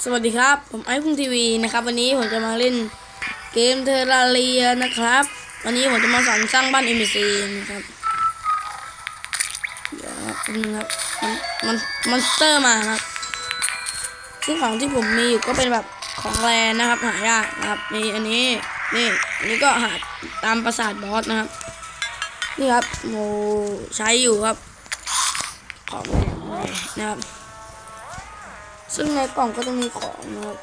สวัสดีครับ ผมไอซ์พุ่งทีวีนะครับ วันนี้ผมจะมาเล่นเกมเทอร์ราเรียนะครับ วันนี้ผมจะมาสอนสร้างบ้านเอ็มซีนะครับเดี๋ยวครับนึงครับมันมันมอนสเตอร์มาครับซึ่งของที่ผมมีอยู่ก็เป็นแบบของแรนะครับ หายากนะครับมีอันนี้นี่อันนี้ก็หาตามปราสาทบอสนะครับ นี่ครับโมใช้อยู่ครับของแรนะครับ ซึ่งในกล่องก็จะมีของนะครับ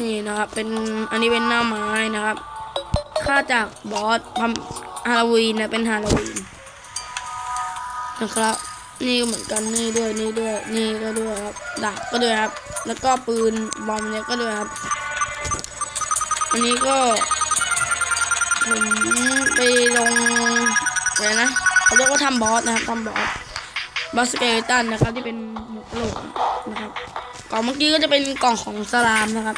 นี่นะครับ เป็นอันนี้เป็นหน้าไม้นะครับค่าจากบอสทำฮาโลวีนนะเป็นฮาโลวีนนะครับ นี่ก็เหมือนกันนี่ด้วยนี่ด้วย นี่ก็ด้วยครับดาบก็ด้วยครับ แล้วก็ปืนบอมเนี่ยก็ด้วยครับ อันนี้ก็ผมไปลงอะไรนะเขาเรียกว่าทำบอสนะครับทำบอส บอสเกลตันนะครับ ที่เป็นหมวกโลกนะครับ กล่องเมื่อกี้ก็จะเป็นกล่องของสลามนะครับ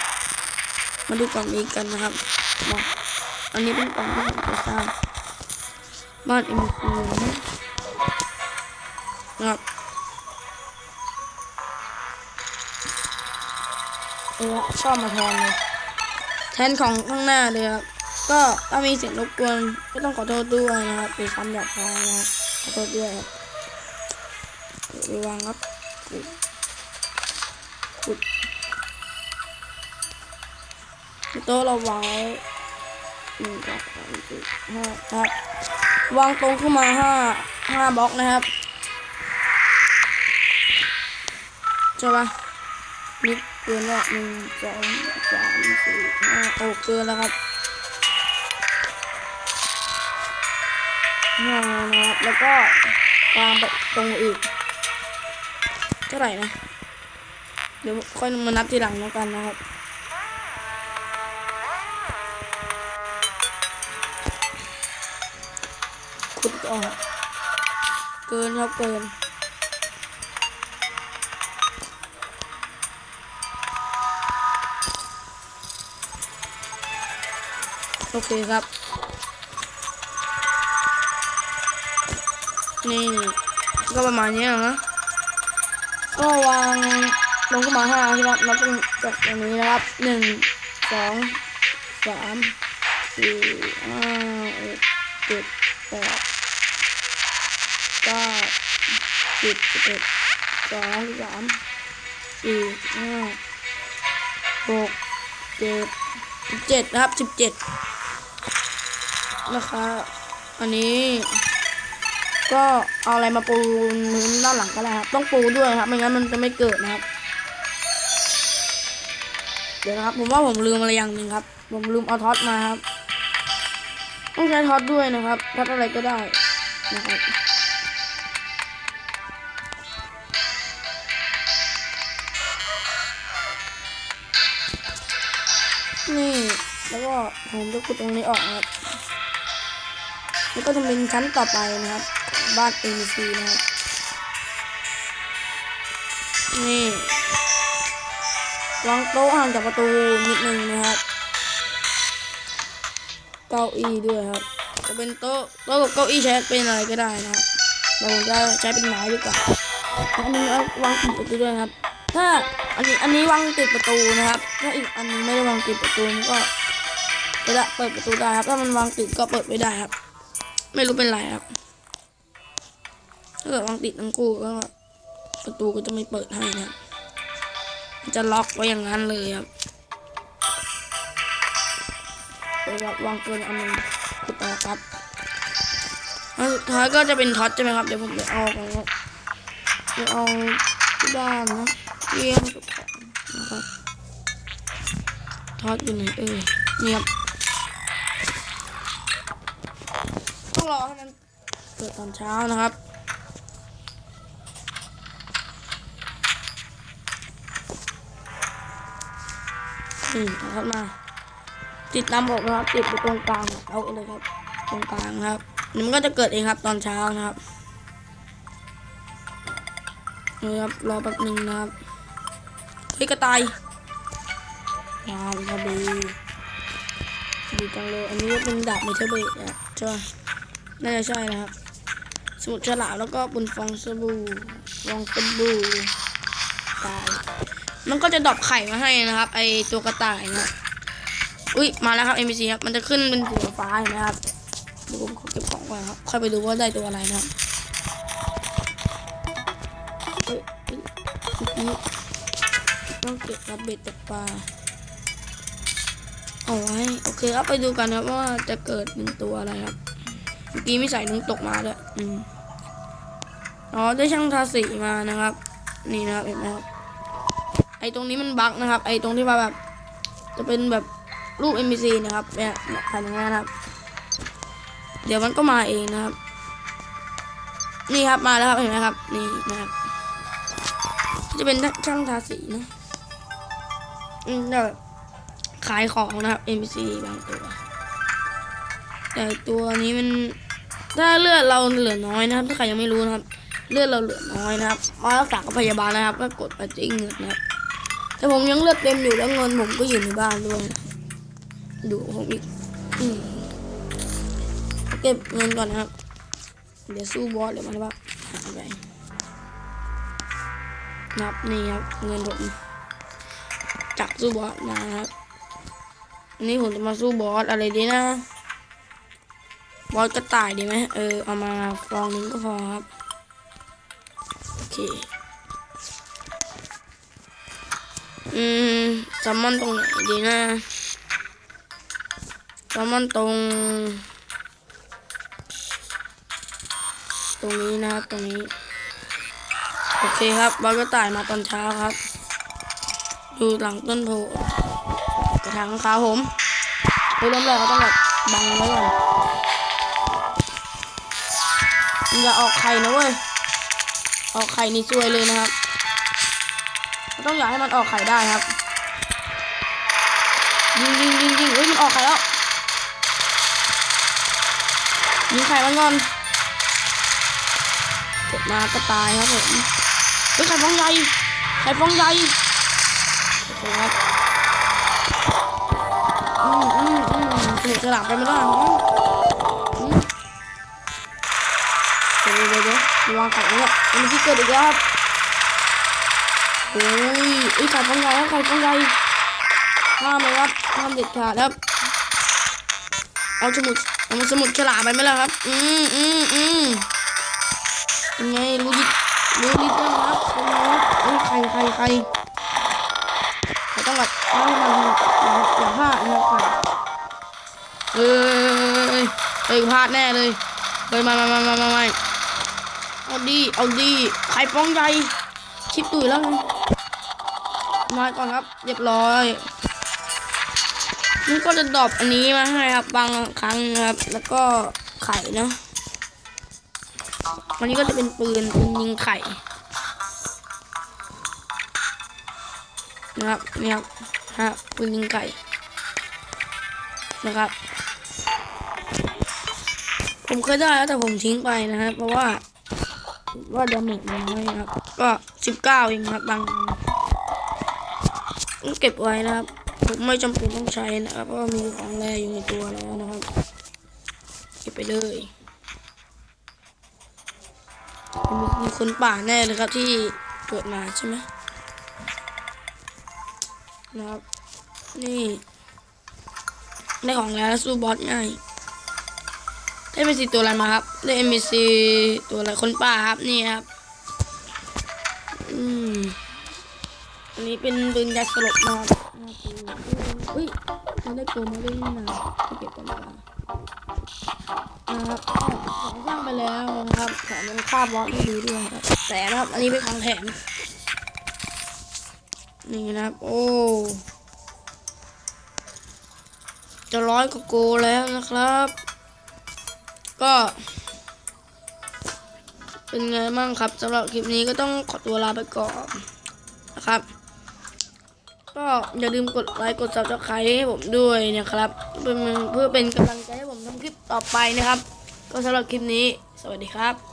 มาดูกล่องนี้กันนะครับมาอันนี้เป็นกล่องที่ผมจะสร้างบ้านเอ็มคูนะครับเออชอบมาแทนเลยแทนของข้างหน้าเลยครับก็ถ้ามีเสียงรบกวนก็ต้องขอโทษด้วยนะครับเป็นคำหยาบคายนะครับขอโทษด้วยครับ ไปวางครับขุดขุดโต๊ะเราวางไว้หนึ่งสองสามสี่ห้าครับ วางตรงขึ้นมาห้าห้าบล็อกนะครับใช่ปะนี่เกินแล้วหนึ่งสองสามสี่ห้าโอ้เกินแล้วครับห้านะครับแล้วก็วางไปตรงอีก เท่าไหร่นะเดี๋ยวค่อยมานับทีหลังแล้วกันนะครับ ขุดออก เกินครับเกินโอเคครับ นี่ก็ประมาณนี้นะ ก็วางลงขึ้นมาห้าที่ครับนับตั้งจากตรงนี้นะครับหนึ่งสองสามสี่ห้าหกเจ็ดแปดเก้าสิบสิบเอ็ดสองสามสี่ห้าหกเจ็ดสิบเจ็ดนะครับสิบเจ็ดนะคะอันนี้ ก็เอาอะไรมาปูพื้นด้านหลังก็ได้ครับต้องปูด้วยครับ ไม่งั้นมันจะไม่เกิดนะครับ เดี๋ยวนะครับ ผมว่าผมลืมอะไรอย่างหนึ่งครับ ผมลืมเอาท็อตมาครับ ต้องใช้ท็อตด้วยนะครับท็อตอะไรก็ได้นะครับนี่แล้วก็ผมจะขุดตรงนี้ออกครับ แล้วก็จะเป็นชั้นต่อไปนะครับ บ้าน MC นะครับนี่วางโต๊ะห่างจากประตูนิดนึงนะครับเก้าอี้ด้วยครับ จะเป็นโต๊ะโต๊ะกับเก้าอี้ใช้เป็นอะไรก็ได้นะครับแต่ผมจะใช้เป็นไม้ดีกว่าอันนี้วางติดประตูด้วยครับ ถ้าอันนี้อันนี้วางติดประตูนะครับ ถ้าอีกอันนึงไม่ได้วางติดประตูมันก็จะเปิดประตูได้ครับ ถ้ามันวางติดก็เปิดไม่ได้ครับ ไม่รู้เป็นไรครับาเกิดวางติดทั้งคู่ก็ประตูก็จะไม่เปิดให้นะมันจะล็อกไว้อย่างนั้นเลยครับไปครับวางเกินอันหนึงขุดออครับอันสุดท้ายก็จะเป็นท็อตใช่ไหมครับ เดี๋ยวผมไปเอาของครับไปเอาที่บ้านนะเกียงกับของนะครับท็อตอยู่ไหนเอ่ยนี่ครับต้องรอให้มันเกิดตอนเช้านะครับ นี่นะครับมา ติดตามบอกนะครับ ติดไปตรงกลางเอาเลยครับ ตรงกลางครับนี่มันก็จะเกิดเองครับตอนเช้านะครับนี่ครับรอแป๊บหนึ่งนะครับเฮ้ยกระต่ายงามพอดีดีจังเลยอันนี้เป็นดาบเมทัลเบรอะใช่ไหมน่าจะใช่นะครับ สมุดฉลาแล้วก็ปุนฟองสบู่ฟองสบู่ตาย มันก็จะดรอปไข่มาให้นะครับ ไอตัวกระต่ายนะอุ้ยมาแล้วครับ NPC ครับ มันจะขึ้นเป็นสีฟ้าเห็นไหมครับดี๋ยวผมขอเก็บของก่อนครับ ค่อยไปดูว่าได้ตัวอะไรนะครับเฮ้ยนี้ต้องเก็บรับเบ็ดตกปลาเอาไว้โอเคครับไปดูกันครับว่าจะเกิดเป็นตัวอะไรครับ เมื่อกี้ไม่ใส่ลุงตกมาด้วยอืมอ๋อได้ช่างทาสีมานะครับ นี่นะครับเห็นไหมครับ ไอตรงนี้มันบั๊กนะครับ ไอตรงที่ว่าแบบ จะเป็นแบบรูป NPC นะครับเนี่ยเนี่ยถ่ายอย่างนี้นะครับ เดี๋ยวมันก็มาเองนะครับ นี่ครับมาแล้วครับเห็นไหมครับ นี่นะครับ จะเป็นช่างทาสีนะอืมแบบขายของนะครับ NPC บางตัว แต่ตัวนี้มันถ้าเลือดเราเหลือน้อยนะครับถ้าใครยังไม่รู้นะครับ เลือดเราเหลือน้อยนะครับมารักษากับพยาบาลนะครับ ก็กดไปจิ้งเงินนะครับ แต่ผมยังเลือดเต็มอยู่แล้วเงินผมก็อยู่ในบ้านด้วยดูผมอีกอเก็บเงินก่อนนะครับ เดี๋ยวสู้บอสเดี๋ยวมันว่าหายไปนับนี่ครับเงินผมจากสู้บอสมาครับนนี้ผมจะมาสู้บอสอะไรดีนะบอสกระต่ายดีไหมเออเอามาฟองนึงก็พอครับโอเค อืมแซลมอนตรงไหนดีนะแซลมอนตรง ตรงนี้นะครับตรงนี้ โอเคครับบอสกระต่ายมาตอนเช้าครับ อยู่หลังต้นโพกระถางขาผมเฮ้ยเริ่มแรกเราต้องแบบบังไว้ก่อนอย่าออกไข่นะเว้ย ออกไข่นี่ซวยเลยนะครับ ต้องอยากให้มันออกไข่ได้ครับ ยิงยิงยิงยิงเฮ้ยมันออกไข่แล้ว ยิงไข่มันก่อนเกิดมาก็ตายครับผมเฮ้ยไข่ฟองใหญ่ ไข่ฟองใหญ่โอเคครับ อืมอืมอืมเสียสลับไปไม่ได้นะอืมเดี๋ยวเดี๋ยวเดี๋ยววางไข่เนี่ยมันที่เกิดอีกแล้วครับ โอ้ยไอ้ไข่ฟองใหญ่ไข่ฟองใหญ่ห้ามเลยครับห้ามเด็ดขาดครับ เอาสมุดเอาสมุดฉลามไปไหมล่ะครับ อืมอืมอืมยังไงรู้ดิรู้ดิจังครับเป็นไงครับเอ้ยไข่ไข่ไข่เขาต้องแบบให้มันอย่าอย่าพลาดนะครับเอ้ยเอ้ยพลาดแน่เลยเฮ้ยมามามามามามาเอาดีเอาดีไข่ฟองใหญ่ชิปตุ๋ยแล้วไง มาก่อนครับ เรียบร้อยนี่ก็จะดรอปอันนี้มาให้ครับบางครั้งครับ แล้วก็ไข่เนาะวันนี้ก็จะเป็นปืนปืนยิงไข่นะครับนี่ครับฮะปืนยิงไก่นะครับ ผมเคยได้แล้วแต่ผมทิ้งไปนะครับเพราะว่าว่าดาเมจมันน้อยครับ ก็สิบเก้าเองครับบาง ต้องเก็บไว้นะครับ ผมไม่จำเป็นต้องใช้นะครับ เพราะมีของแร่อยู่ในตัวแล้วนะครับ เก็บไปเลยมีคนป่าแน่เลยครับที่เกิดมาใช่ไหมนะครับ นี่ได้ของแล้วสู้บอสง่ายได้เป็นสีตัวอะไรมาครับ ได้เอ็มบีซีตัวอะไรคนป่าครับ นี่ครับ อืม อันนี้เป็นปืนยาสลบนะครับอุ้ยมันได้โกงมาด้วยนี่นะไม่เก็บกันมานะครับของสร้างไปแล้วนะครับแถมยังฆ่าบอสได้ดีด้วยครับแต่นะครับอันนี้เป็นของแถมนี่นะครับ โอ้จะร้อยกว่าโกแล้วนะครับ ก็ เป็นไงบ้างครับสำหรับคลิปนี้ก็ต้องขอตัวลาไปก่อนนะครับ ก็อย่าลืมกดไลค์กดซับสไครต์ให้ผมด้วยนะครับเพื่อเป็นกำลังใจให้ผมทำคลิปต่อไปนะครับ ก็สำหรับคลิปนี้ สวัสดีครับ